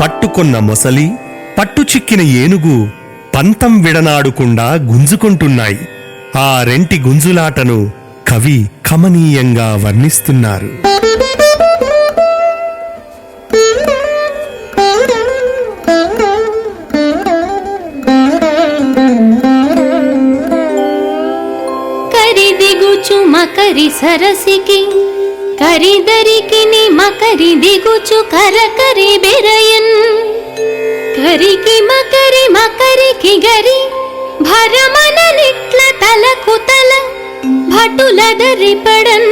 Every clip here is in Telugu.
పట్టుకొన్న మొసలి పట్టు చిక్కిన ఏనుగు పంతం విడనాడకుండా గుంజుకుంటున్నాయి. ఆ రెంటి గుంజులాటను కవి కమనీయంగా వర్ణిస్తున్నారు. కరిదిగుచు మకరి సరసికి కరిదరికిని మకరి దిగుచు కరకరి బెరయన్. కరికి మకరి మకరికి గరి భరమన నిట్ల తలకు తల భటులదరిపడన్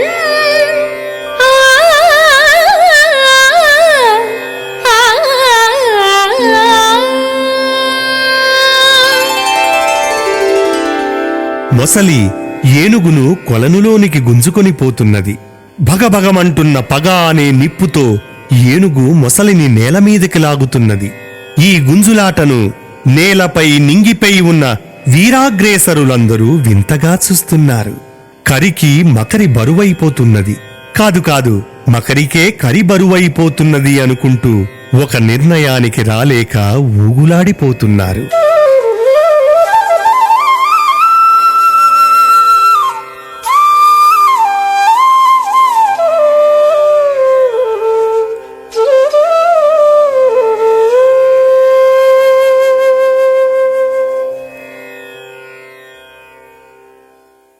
ఆ, ఆ, మొసలి ఏనుగును కొలనులోనికి గుంజుకొని పోతున్నది. భగభగమంటున్న పగ అనే నిప్పుతో ఏనుగు మొసలిని నేలమీదకి లాగుతున్నది. ఈ గుంజులాటను నేలపై నింగిపై ఉన్న వీరాగ్రేసరులందరూ వింతగా చూస్తున్నారు. కరికి మకరి బరువైపోతున్నది. కాదు కాదు మకరికే కరి బరువైపోతున్నది అనుకుంటూ ఒక నిర్ణయానికి రాలేక ఊగులాడిపోతున్నారు.